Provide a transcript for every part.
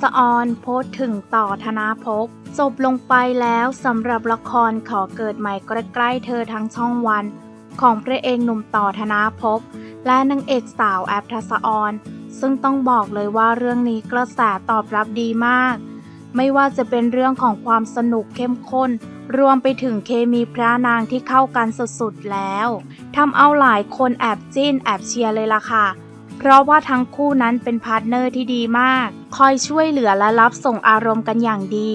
ศออนโพสถึงต่อธนาภพจบลงไปแล้วสำหรับละครขอเกิดใหม่ใกล้ๆเธอทั้งช่องวัน ของพระเอกหนุ่มต่อธนาภพและนางเอกสาวแอปทัศออน ซึ่งต้องบอกเลยว่าเรื่องนี้กระแสตอบรับดีมาก ไม่ว่าจะเป็นเรื่องของความสนุกเข้มข้น รวมไปถึงเคมีพระนางที่เข้ากันสุดๆแล้วทำเอาหลายคนแอบจิ้นแอบเชียร์เลยล่ะค่ะ เพราะว่าทั้งคู่นั้นเป็นพาร์ทเนอร์ที่ดีมาก คอยช่วยเหลือและรับส่งอารมณ์กันอย่างดี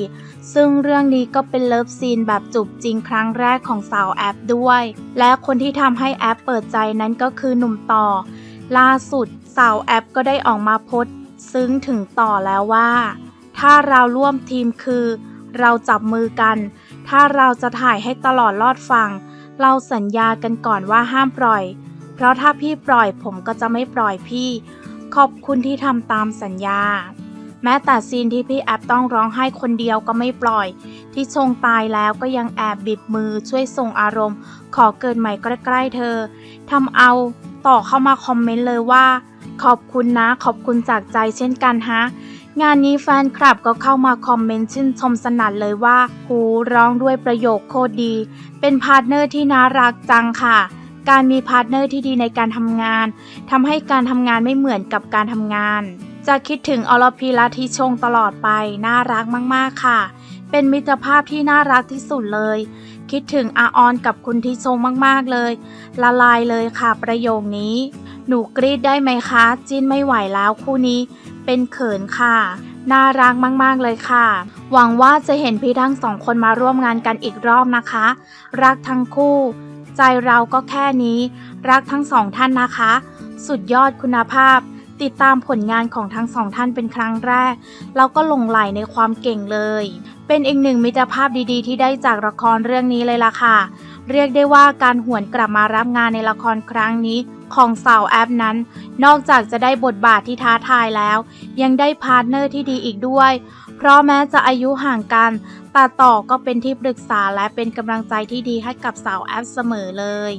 ซึ่งเรื่องนี้ก็เป็นเลิฟซีนแบบจูบจริงครั้งแรกของสาวแอปด้วย และคนที่ทำให้แอปเปิดใจนั้นก็คือหนุ่มต่อ ล่าสุดสาวแอปก็ได้ออกมาโพสซึ้งถึงต่อแล้วว่า ถ้าเราร่วมทีมคือ เราจับมือกัน ถ้าเราจะถ่ายให้ตลอดรอดฟัง เราสัญญากันก่อนว่าห้ามปล่อย เพราะถ้าพี่ปล่อยผมก็จะไม่ปล่อยพี่ ขอบคุณที่ทำตามสัญญา แม้แต่ซีนที่พี่แอปต้องร้องไห้คนเดียวก็ไม่ปล่อย ที่ชงตายแล้วก็ยังแอบบิดมือช่วยส่งอารมณ์ ขอเกิดใหม่ใกล้ๆเธอทำเอาต่อเข้ามาคอมเมนต์เลยว่า ขอบคุณนะขอบคุณจากใจเช่นกันฮะงานนี้แฟนคลับก็เข้ามาคอมเมนต์ชื่นชมสนั่นเลยว่า หูร้องด้วยประโยคโคตรดี เป็นพาร์ทเนอร์ที่น่ารักจังค่ะ การมีพาร์ทเนอร์ที่ดีในการทำงานทำให้การทำงานไม่เหมือนกับการทำงาน จะคิดถึงอรพีและทิชงตลอดไป น่ารักมาก ๆ ค่ะ เป็นมิตรภาพที่น่ารักที่สุดเลย คิดถึงอาออนกับคุณทิชงมาก ๆ เลย ละลายเลยค่ะประโยคนี้ หนูกรีดได้ไหมคะ จิ้นไม่ไหวแล้วคู่นี้ เป็นเขินค่ะ น่ารักมาก ๆ เลยค่ะ หวังว่าจะเห็นพี่ทั้งสองคนมาร่วมงานกันอีกรอบนะคะ รักทั้งคู่ ใจเราก็แค่นี้ รักทั้งสองท่านนะคะ สุดยอดคุณภาพ ติดตามผลงานของทั้งสองท่านเป็นครั้งแรก เราก็หลงไหลในความเก่งเลย เป็นอีกหนึ่งมิตรภาพดีๆ ที่ได้จากละครเรื่องนี้เลยล่ะค่ะ เรียกได้ว่าการหวนกลับมารับงานในละครครั้งนี้ ของสาวแอปนั้น นอกจากจะได้บทบาทที่ท้าทายแล้ว ยังได้พาร์ทเนอร์ที่ดีอีกด้วย เพราะแม้จะอายุห่างกันแต่ต่อก็เป็นที่ปรึกษาและเป็นกำลังใจที่ดีให้กับสาวแอปเสมอเลย